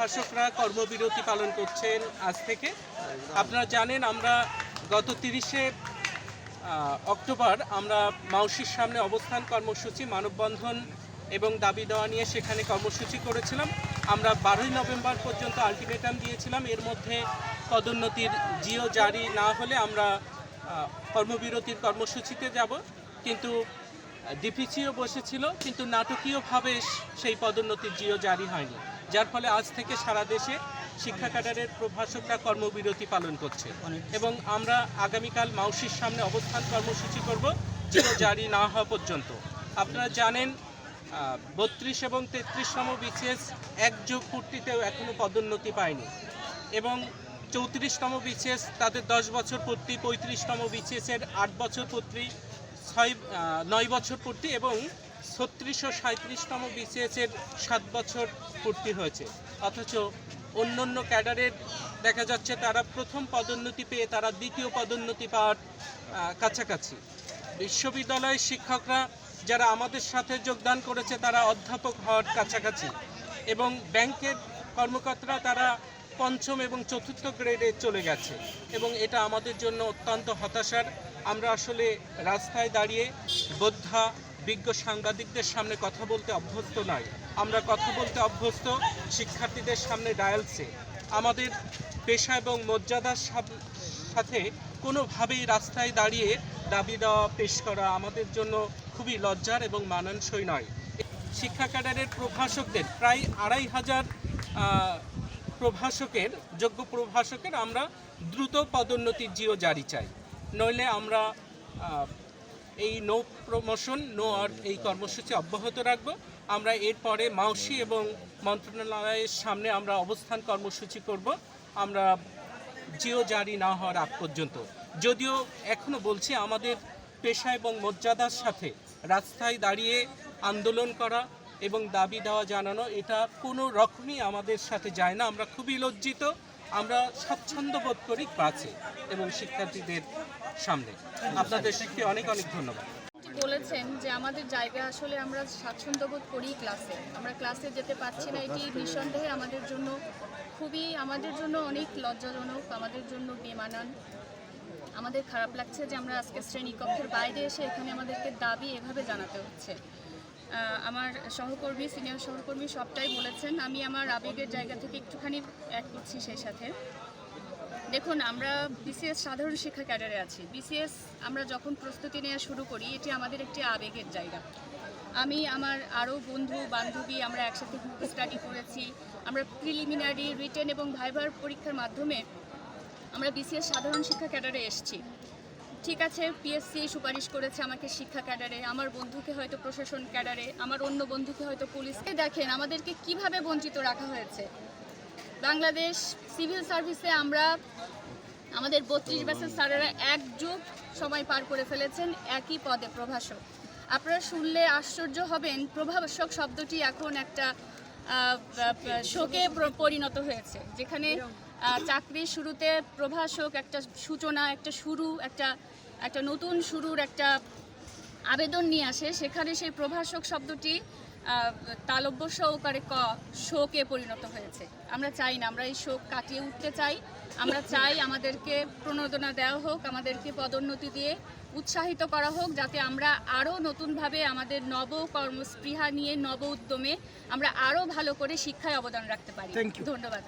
প্রভাষকরা কর্মবিরতি পালন করছেন আজ থেকে। আপনারা জানেন, আমরা গত তিরিশে অক্টোবর আমরা মাউসির সামনে অবস্থান কর্মসূচি, মানববন্ধন এবং দাবি দেওয়া নিয়ে সেখানে কর্মসূচি করেছিলাম। আমরা বারোই নভেম্বর পর্যন্ত আলটিমেটাম দিয়েছিলাম, এর মধ্যে পদোন্নতির জিও জারি না হলে আমরা কর্মবিরতির কর্মসূচিতে যাব। কিন্তু ডিপিসিও বসেছিল, কিন্তু নাটকীয়ভাবে সেই পদোন্নতির জিও জারি হয়নি। যার ফলে আজ থেকে সারা দেশে শিক্ষা ক্যাডারের প্রভাষকরা কর্মবিরতি পালন করছে। এবং আমরা আগামীকাল মাউসির সামনে অবস্থান কর্মসূচি করব জিও জারি না হওয়া পর্যন্ত। আপনারা জানেন বত্রিশ এবং তেত্রিশতম বিসিএস এক যোগ পূর্তিতেও এখনও পদোন্নতি পায়নি। এবং চৌত্রিশতম বিসিএস তাদের দশ বছর পূর্তি পঁয়ত্রিশতম বিসিএসের আট বছর পূর্তি ছয় নয় বছর পূর্তি এবং ছত্রিশ ও সাঁত্রিশতম বিসিএসের সাত বছর পূর্তি হয়েছে। অথচ অন্য অন্য ক্যাডারের দেখা যাচ্ছে তারা প্রথম পদোন্নতি পেয়ে তারা দ্বিতীয় পদোন্নতি পাওয়ার কাছাকাছি। বিশ্ববিদ্যালয়ের শিক্ষকরা যারা আমাদের সাথে যোগদান করেছে তারা অধ্যাপক হওয়ার কাছাকাছি এবং ব্যাংকের কর্মকর্তারা তারা পঞ্চম এবং চতুর্থ গ্রেডে চলে গেছে এবং এটা আমাদের জন্য অত্যন্ত হতাশার। আমরা আসলে রাস্তায় দাঁড়িয়ে বোদ্ধা বিজ্ঞ সাংবাদিকদের সামনে কথা বলতে অভ্যস্ত নয়। আমরা কথা বলতে অভ্যস্ত শিক্ষার্থীদের সামনে ডায়ালসে। আমাদের পেশা এবং মর্যাদার সাথে কোনোভাবেই রাস্তায় দাঁড়িয়ে দাবি দেওয়া, পেশ করা আমাদের জন্য খুবই লজ্জার এবং মানানসই নয়। শিক্ষা ক্যাডারের প্রভাষকদের, প্রায় আড়াই হাজার প্রভাষকের, যোগ্য প্রভাষকের আমরা দ্রুত পদোন্নতির জিও জারি চাই। নইলে আমরা এই নো প্রমোশন নো আর এই কর্মসূচি অব্যাহত রাখব। আমরা এরপরে মাউসি এবং মন্ত্রণালয়ের সামনে আমরা অবস্থান কর্মসূচি করব। আমরা জিও জারি না হওয়ার আগ পর্যন্ত। যদিও এখনও বলছি, আমাদের পেশা এবং মর্যাদার সাথে রাস্তায় দাঁড়িয়ে আন্দোলন করা এবং দাবি দেওয়া জানানো, এটা কোনো রকমই আমাদের সাথে যায় না। আমরা খুবই লজ্জিত। আমরা স্বাচ্ছন্দ্য বোধ করি ক্লাসে এবং শিক্ষার্থীদের সামনে। আপনাদের শিক্ষে অনেক অনেক ধন্যবাদ। বলেছেন যে আমাদের জায়গা আসলে আমরা স্বাচ্ছন্দ্য বোধ করি ক্লাসে। আমরা ক্লাসে যেতে পারছি না, এটি নিঃসন্দেহে আমাদের জন্য খুবই, আমাদের জন্য অনেক লজ্জাজনক, আমাদের জন্য বেমানান। আমাদের খারাপ লাগছে যে আমরা আজকে শ্রেণীকক্ষের বাইরে এসে এখানে আমাদেরকে দাবি এভাবে জানাতে হচ্ছে। আমার সহকর্মী, সিনিয়র সহকর্মী সবটাই বলেছেন। আমি আমার আবেগের জায়গা থেকে একটুখানি অ্যাড করছি সেই সাথে। দেখুন, আমরা বিসিএস সাধারণ শিক্ষা ক্যাডারে আছি। বিসিএস আমরা যখন প্রস্তুতি নেওয়া শুরু করি, এটি আমাদের একটি আবেগের জায়গা। আমি আমার আরও বন্ধু, বান্ধবী, আমরা একসাথে গ্রুপ স্টাডি করেছি। আমরা প্রিলিমিনারি রিটেন এবং ভাইভার পরীক্ষার মাধ্যমে আমরা বিসিএস সাধারণ শিক্ষা ক্যাডারে এসেছি। ঠিক আছে পিএসসি সুপারিশ করেছে আমাকে শিক্ষা ক্যাডারে, আমার বন্ধুকে হয়তো প্রশাসন ক্যাডারে, আমার অন্য বন্ধুকে হয়তো পুলিশকে। দেখেন, আমাদেরকে কীভাবে বঞ্চিত রাখা হয়েছে। বাংলাদেশ সিভিল সার্ভিসে আমরা, আমাদের বত্রিশ বছর স্যারেরা এক যুগ সময় পার করে ফেলেছেন, একই পদে প্রভাষক। আপনারা শুনলে আশ্চর্য হবেন, প্রভাষক শব্দটি এখন একটা শোকে পরিণত হয়েছে, যেখানে চাকরির শুরুতে প্রভাষক একটা সূচনা একটা শুরু একটা একটা নতুন শুরুর একটা আবেদন নিয়ে আসে। সেখানে সেই প্রভাষক শব্দটি তালব্য সহকারে ক শোকে পরিণত হয়েছে। আমরা চাই না আমরা এই শোক কাটিয়ে উঠতে চাই। আমরা চাই আমাদেরকে প্রণোদনা দেওয়া হোক আমাদেরকে পদোন্নতি দিয়ে উৎসাহিত করা হোক যাতে আমরা আরও নতুনভাবে আমাদের নব কর্মস্পৃহা নিয়ে নব উদ্যমে আমরা আরও ভালো করে শিক্ষায় অবদান রাখতে পারি। ধন্যবাদ।